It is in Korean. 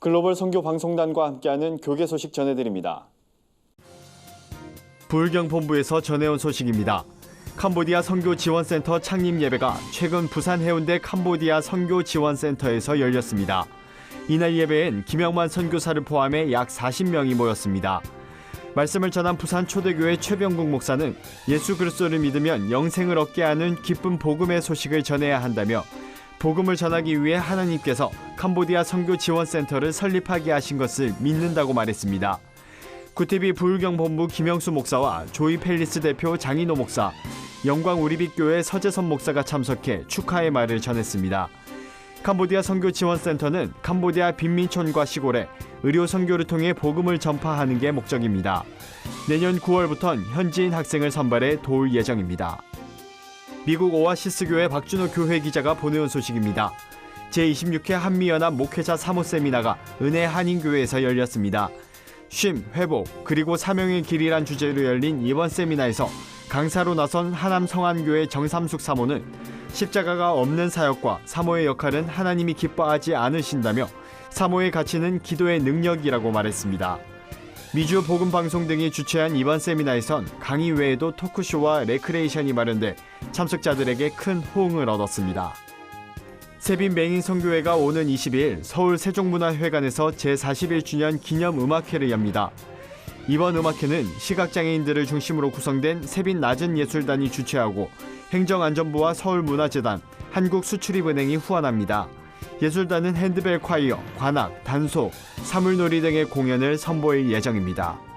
글로벌 선교 방송단과 함께하는 교계 소식 전해드립니다. 부울경본부에서 전해온 소식입니다. 캄보디아 선교 지원센터 창립 예배가 최근 부산 해운대 캄보디아 선교 지원센터에서 열렸습니다. 이날 예배엔 김영만 선교사를 포함해 약 40명이 모였습니다. 말씀을 전한 부산 초대교회 최병국 목사는 예수 그리스도를 믿으면 영생을 얻게 하는 기쁜 복음의 소식을 전해야 한다며 복음을 전하기 위해 하나님께서 캄보디아 선교 지원센터를 설립하게 하신 것을 믿는다고 말했습니다. 구티비 부울경본부 김영수 목사와 조이 펠리스 대표 장인호 목사, 영광 우리빛교회 서재선 목사가 참석해 축하의 말을 전했습니다. 캄보디아 선교 지원센터는 캄보디아 빈민촌과 시골에 의료 선교를 통해 복음을 전파하는 게 목적입니다. 내년 9월부턴 현지인 학생을 선발해 도울 예정입니다. 미국 오아시스 교회 박준호 교회 기자가 보내온 소식입니다. 제26회 한미연합 목회자 사모 세미나가 은혜 한인교회에서 열렸습니다. 쉼, 회복, 그리고 사명의 길이란 주제로 열린 이번 세미나에서 강사로 나선 하남 성안교회 정삼숙 사모는 십자가가 없는 사역과 사모의 역할은 하나님이 기뻐하지 않으신다며 사모의 가치는 기도의 능력이라고 말했습니다. 미주 복음 방송 등이 주최한 이번 세미나에선 강의 외에도 토크쇼와 레크레이션이 마련돼 참석자들에게 큰 호응을 얻었습니다. 세빈 맹인 선교회가 오는 20일 서울 세종문화회관에서 제41주년 기념 음악회를 엽니다. 이번 음악회는 시각장애인들을 중심으로 구성된 세빈 낮은 예술단이 주최하고 행정안전부와 서울문화재단, 한국수출입은행이 후원합니다. 예술단은 핸드벨 콰이어, 관악, 단소, 사물놀이 등의 공연을 선보일 예정입니다.